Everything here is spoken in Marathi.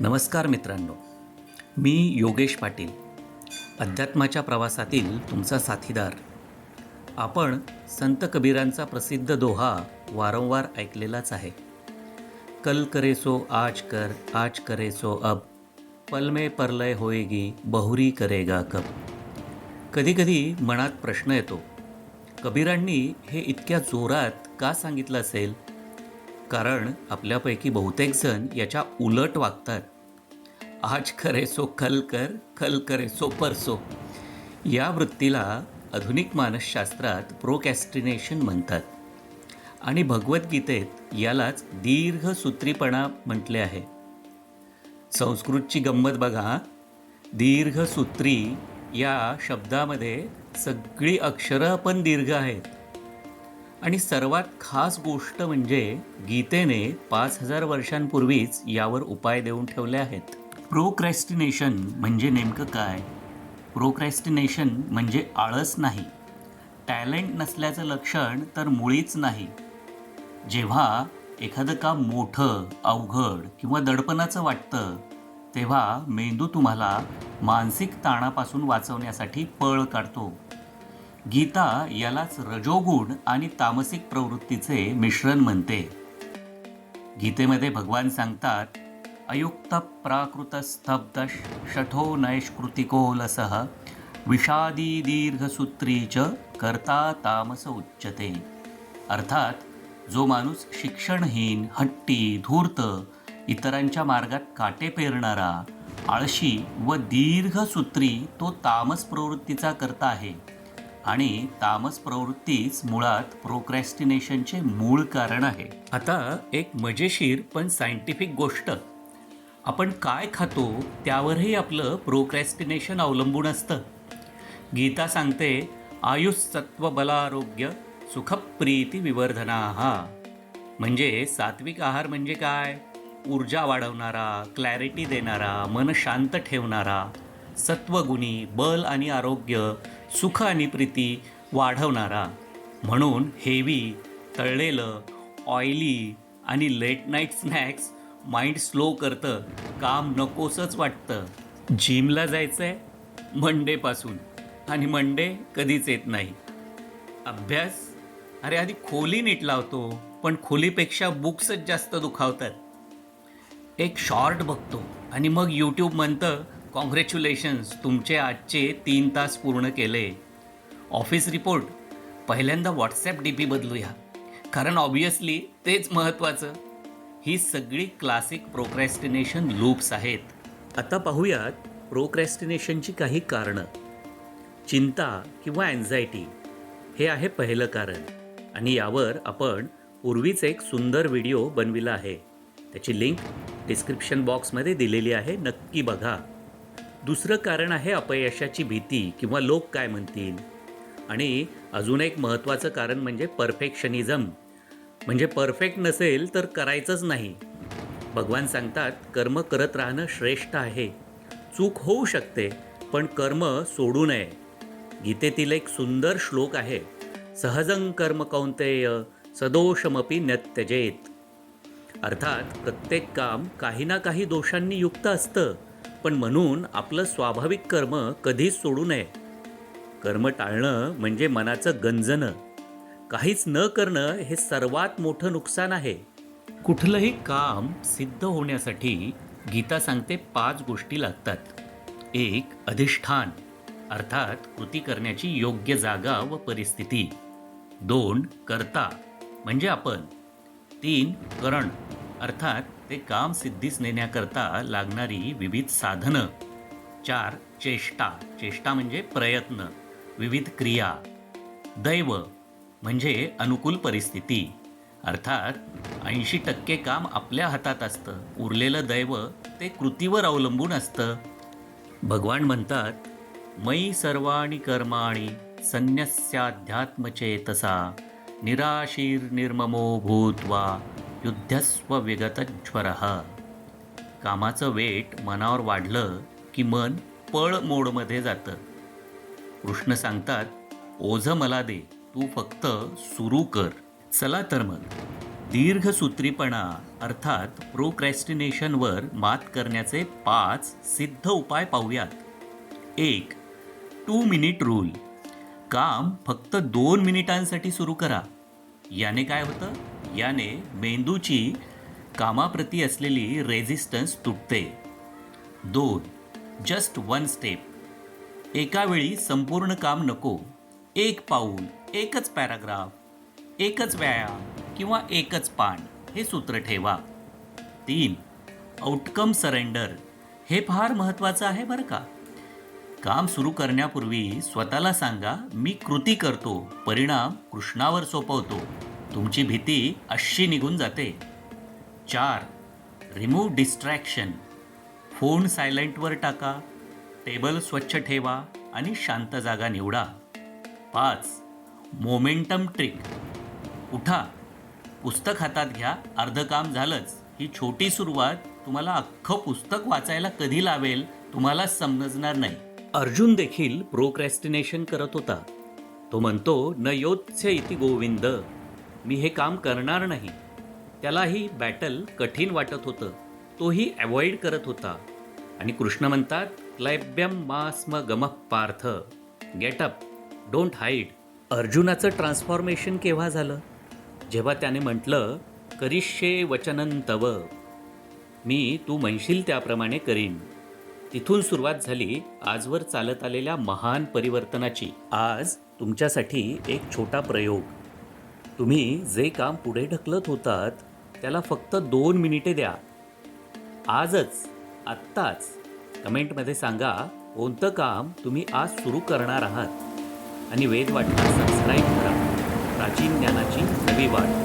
नमस्कार मित्रांनो. मी योगेश पाटील. अध्यात्माच्या प्रवासातील तुमचा साथीदार. आपण संत कबीरांचा प्रसिद्ध दोहा वारंवार ऐकलेलाच आहे. कल करे सो आज कर आज करे सो अब. पल में परलय होएगी बहुरी करेगा कब. कधीकधी मनात प्रश्न येतो. कबीरांनी हे इतक्या जोरात का सांगितलं असेल? कारण आपल्यापैकी बहुतेक जण याच्या उलट वागतात. आज करे सो कल कर कल करे सो परसो. या वृत्तीला आधुनिक मानसशास्त्रात प्रोकॅस्टिनेशन म्हणतात. आणि भगवद्गीतेत यालाच दीर्घसूत्रीपणा म्हटले आहे. संस्कृतची गंमत बघा. दीर्घसूत्री या शब्दामध्ये सगळी अक्षरं पण दीर्घ आहेत. आणि सर्वात खास गोष्ट म्हणजे गीतेने पाच हजार वर्षांपूर्वीच यावर उपाय देऊन ठेवले आहेत. प्रोक्रॅस्टिनेशन म्हणजे नेमकं काय? प्रोक्रॅस्टिनेशन म्हणजे आळस नाही. टॅलेंट नसल्याचं लक्षण तर मुळीच नाही. जेव्हा एखादं काम मोठं अवघड किंवा दडपणाचं वाटतं तेव्हा मेंदू तुम्हाला मानसिक ताणापासून वाचवण्यासाठी पळ काढतो. गीता यालाच रजोगुण आणि तामसिक प्रवृत्तीचे मिश्रण म्हणते. गीतेमध्ये भगवान सांगतात अयुक्त प्राकृत स्तब्ध शठो नैष्कृतिको लसः विषादी दीर्घसूत्री च करता तामस उच्चते अर्थात जो माणूस शिक्षणहीन हट्टी धूर्त इतरांच्या मार्गात काटे पेरणारा आळशी व दीर्घसूत्री तो तामस प्रवृत्तीचा करता आहे. आणि तामस प्रवृत्तीच मुळात प्रोक्रॅस्टिनेशनचे मूळ कारण आहे. आता एक मजेशीर पण सायंटिफिक गोष्ट. आपण काय खातो त्यावरही आपलं प्रोक्रॅस्टिनेशन अवलंबून असतं. गीता सांगते आयुष्सत्व बलारोग्य सुखप्रीती विवर्धना. हा म्हणजे सात्विक आहार म्हणजे काय? ऊर्जा वाढवणारा क्लॅरिटी देणारा मन शांत ठेवणारा सत्वगुणी बल आणि आरोग्य सुख आणि प्रीती वाढवणारा. म्हणून हेवी तळलेलं ऑइली आणि late night snacks mind slow करतं काम नकोसंच वाटतं. जिमला जायचं आहे मंडेपासून आणि मंडे कधीच येत नाही. अभ्यास? अरे आधी खोली नीट लावतो पण खोलीपेक्षा बुक्सच जास्त दुखावतात. एक शॉर्ट बघतो आणि मग यूट्यूब म्हणतं कॉंग्रॅच्युलेशन्स तुमचे आजचे तीन तास पूर्ण केले. ऑफिस रिपोर्ट पहिल्यांदा व्हॉट्सॲप डी पी बदलूया. कारण ऑब्वियसली तेच महत्त्वाचं ही सगळी क्लासिक प्रोक्रॅस्टिनेशन लूप्स आहेत. आता पाहूयात प्रोक्रॅस्टिनेशनची काही कारणं. चिंता किंवा अँझायटी हे आहे पहिलं कारण. आणि यावर आपण पूर्वीच एक सुंदर व्हिडिओ बनविला आहे. त्याची लिंक डिस्क्रिप्शन बॉक्समध्ये दिलेली आहे. नक्की बघा. दुसरं कारण आहे अपयशाची भीती किंवा लोक काय म्हणतील? आणि अजून एक महत्त्वाचं कारण म्हणजे परफेक्शनिझम. म्हणजे परफेक्ट नसेल तर करायचंच नाही. भगवान सांगतात कर्म करत राहणं श्रेष्ठ आहे. चूक होऊ शकते पण कर्म सोडू नये. गीतेतील एक सुंदर श्लोक आहे सहजं कर्म कौंतेय सदोषमपी नत्यजेत अर्थात प्रत्येक काम काही ना काही दोषांनी युक्त असतं. पण म्हणून आपलं स्वाभाविक कर्म कधीच सोडू नये. कर्म टाळणं म्हणजे मनाचं गंजणं. काहीच न करणं हे सर्वात मोठं नुकसान आहे. कुठलंही काम सिद्ध होण्यासाठी गीता सांगते पाच गोष्टी लागतात. एक अधिष्ठान अर्थात कृती करण्याची योग्य जागा व परिस्थिती. दोन करता म्हणजे आपण. तीन करण. अर्थात ते काम सिद्धीस नेण्याकरता लागणारी विविध साधनं. चार चेष्टा. चेष्टा म्हणजे प्रयत्न. विविध क्रिया. दैव म्हणजे अनुकूल परिस्थिती. अर्थात ऐंशी टक्के काम आपल्या हातात असतं. उरलेलं दैव ते कृतीवर अवलंबून असतं. भगवान म्हणतात मयी सर्वाणी कर्माणी संन्यस्याध्यात्मचेतसा. निराशीर निर्ममो भूत्वा युद्धस्व विगतज्वर कामाचं वेट मनावर वाढलं की मन पळ मोडमध्ये जातं. कृष्ण सांगतात ओझं मला दे तू फक्त सुरू कर. चला तर मग. दीर्घसूत्रीपणा अर्थात प्रोक्रॅस्टिनेशनवर मात करण्याचे पाच सिद्ध उपाय पाहूयात. एक टू मिनिट रूल काम फक्त दोन मिनिटांसाठी सुरू करा. याने काय होतं? याने मेंदूची कामाप्रती असलेली रेझिस्टन्स तुटते. दोन जस्ट वन स्टेप एकावेळी संपूर्ण काम नको. एक पाऊल एकच पॅराग्राफ एकच व्यायाम किंवा एकच पान हे सूत्र ठेवा. तीन आउटकम सरेंडर हे फार महत्त्वाचं आहे बरं का? काम सुरू करण्यापूर्वी स्वतःला सांगा मी कृती करतो परिणाम कृष्णावर सोपवतो. तुमची भीती अशी निघून जाते. चार रिमूव्ह डिस्ट्रॅक्शन. फोन सायलेंटवर टाका टेबल स्वच्छ ठेवा आणि शांत जागा निवडा. पाच मोमेंटम ट्रिक. उठा. पुस्तक हातात घ्या अर्ध काम झालंच. ही छोटी सुरुवात तुम्हाला अख्खं पुस्तक वाचायला कधी लावेल तुम्हाला समजणार नाही. अर्जुन देखील प्रोक्रॅस्टिनेशन करत होता. तो म्हणतो न योत्स्य इति गोविंद. मी हे काम करणार नाही. त्यालाही बॅटल कठीण वाटत होतं. तोही अवॉइड करत होता. आणि कृष्ण म्हणतात क्लैब्यम मास्म गमः Partha. Get up don't hide अर्जुनाचं transformation केव्हा झालं? जेव्हा त्याने म्हटलं करिष्ये वचनंतव. मी तू म्हणशील त्याप्रमाणे करीन. तिथून सुरुवात झाली आजवर चालत आलेल्या महान परिवर्तनाची. आज तुमच्यासाठी एक छोटा प्रयोग. तुम्ही जे काम पुढे ढकलत होतात त्याला फक्त दोन मिनिटे द्या. आजच आत्ताच. कमेंटमध्ये सांगा कोणतं काम तुम्ही आज सुरू करणार आहात? आणि वेद वाटणार सबस्क्राईब करा. प्राचीन ज्ञानाची नवी वाट.